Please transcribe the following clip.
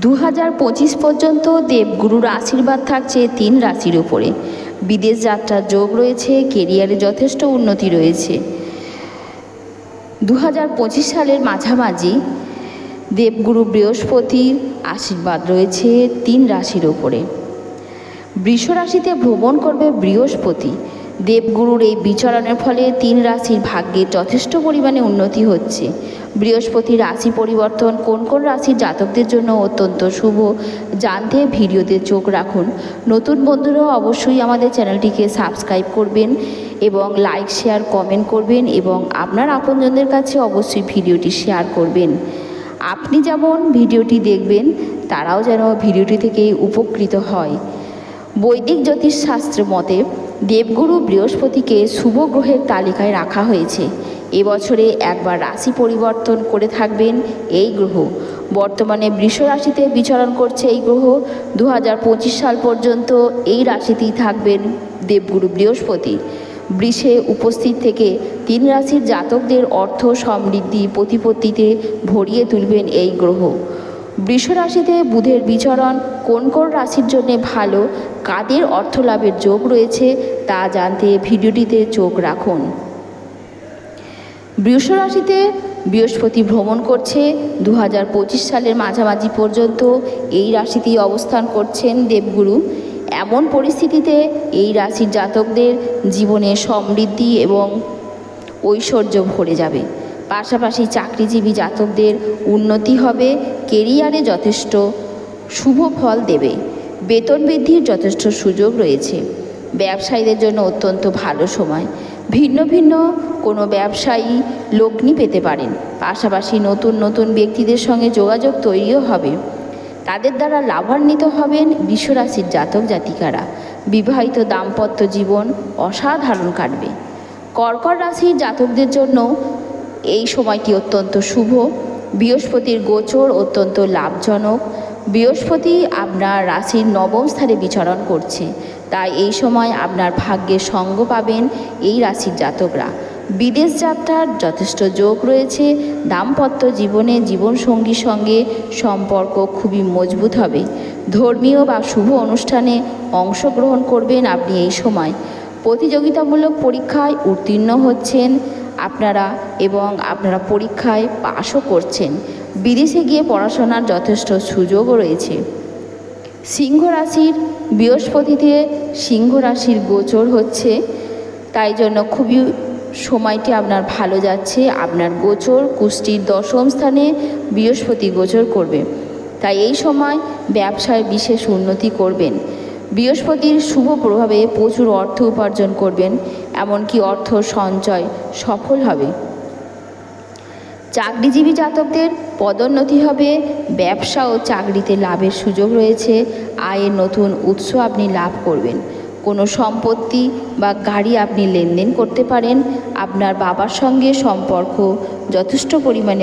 দু পঁচিশ পর্যন্ত দেবগুরুর আশীর্বাদ থাকছে তিন রাশির উপরে। বিদেশ যাত্রার যোগ রয়েছে, কেরিয়ারে যথেষ্ট উন্নতি রয়েছে। দু হাজার পঁচিশ সালের মাঝামাঝি দেবগুরু বৃহস্পতির আশীর্বাদ রয়েছে তিন রাশির ওপরে বৃষ রাশিতে ভ্রমণ করবে বৃহস্পতি। দেবগুরুর এই বিচরণের ফলে তিন রাশির ভাগ্যে যথেষ্ট পরিমাণে উন্নতি হচ্ছে। বৃহস্পতি রাশি পরিবর্তন। কোন কোন রাশির জাতকদের জন্য অত্যন্ত শুভ? জানতে ভিডিওতে চোখ রাখুন। নতুন বন্ধুরাও অবশ্যই আমাদের চ্যানেলটিকে সাবস্ক্রাইব করবেন এবং লাইক, শেয়ার, কমেন্ট করবেন এবং আপনার আপনজনদের কাছে অবশ্যই ভিডিওটি শেয়ার করবেন। আপনি যেমন ভিডিওটি দেখবেন, তারাও যেন ভিডিওটি থেকে উপকৃত হয়। বৈদিক জ্যোতিষশাস্ত্র মতে দেবগুরু বৃহস্পতিকে শুভ গ্রহের তালিকায় রাখা হয়েছে। এবছরে একবার রাশি পরিবর্তন করে থাকবেন এই গ্রহ। বর্তমানে বৃষ রাশিতে বিচরণ করছে এই গ্রহ। দু হাজার পঁচিশ সাল পর্যন্ত এই রাশিতেই থাকবেন দেবগুরু বৃহস্পতি। বৃষে উপস্থিত থেকে তিন রাশির জাতকদের অর্থ সমৃদ্ধি প্রতিপত্তিতে ভরিয়ে তুলবেন এই গ্রহ। বৃষ রাশিতে বুধের বিচরণ কোন কোন রাশির জন্য ভালো, কাদের অর্থ লাভের যোগ রয়েছে তা জানতে ভিডিওটিতে চোখ রাখুন। বৃষ রাশিতে বৃহস্পতি ভ্রমণ করছে। দু হাজার পঁচিশ সালের মাঝামাঝি পর্যন্ত এই রাশিতেই অবস্থান করছেন দেবগুরু। এমন পরিস্থিতিতে এই রাশির জাতকদের জীবনে সমৃদ্ধি এবং ঐশ্বর্য ভরে যাবে। পাশাপাশি চাকরিজীবী জাতকদের উন্নতি হবে, কেরিয়ারে যথেষ্ট শুভ ফল দেবে, বেতন বৃদ্ধির যথেষ্ট সুযোগ রয়েছে। ব্যবসায়ীদের জন্য অত্যন্ত ভালো সময়। ভিন্ন ভিন্ন কোনো ব্যবসায়ী লগ্নি পেতে পারেন। পাশাপাশি নতুন নতুন ব্যক্তিদের সঙ্গে যোগাযোগ তৈরিও হবে। তাদের দ্বারা লাভান্বিত হবেন বিশ্বরাশির জাতক জাতিকারা। বিবাহিত দাম্পত্য জীবন অসাধারণ কাটবে। কর্কট রাশির জাতকদের জন্য এই সময়টি অত্যন্ত শুভ। বৃহস্পতির গোচর অত্যন্ত লাভজনক। বৃহস্পতি আপনার রাশির নবম স্থানে বিচরণ করছে। তাই এই সময় আপনার ভাগ্যে সঙ্গ পাবেন এই রাশির জাতকরা। বিদেশ যাত্রার যথেষ্ট যোগ রয়েছে, দাম্পত্য জীবনে জীবনসঙ্গীর সঙ্গে সম্পর্ক খুবই মজবুত হবে। ধর্মীয় বা শুভ অনুষ্ঠানে অংশগ্রহণ করবেন আপনি এই সময়। প্রতিযোগিতামূলক পরীক্ষায় উত্তীর্ণ হচ্ছেন আপনারা এবং আপনারা পরীক্ষায় পাশও করছেন। বিদেশে গিয়ে পড়াশোনার যথেষ্ট সুযোগও রয়েছে। সিংহ রাশির বৃহস্পতিতে সিংহ রাশির গোচর হচ্ছে। তাই জন্য খুবই সময়টি আপনার ভালো যাচ্ছে। আপনার গোচর কুষ্টির দশম স্থানে বৃহস্পতি গোচর করবে। তাই এই সময় ব্যবসায় বিশেষ উন্নতি করবেন। বৃহস্পতির শুভ প্রভাবে প্রচুর অর্থ উপার্জন করবেন। এমনকি অর্থ সঞ্চয় সফল হবে। চাকরিজীবী জাতকদের পদোন্নতি হবে। ব্যবসা ও চাকরিতে লাভের সুযোগ রয়েছে। আয়ের নতুন উৎস আপনি লাভ করবেন। কোনো সম্পত্তি বা গাড়ি আপনি লেনদেন করতে পারেন। আপনার বাবার সঙ্গে সম্পর্ক যথেষ্ট পরিমাণে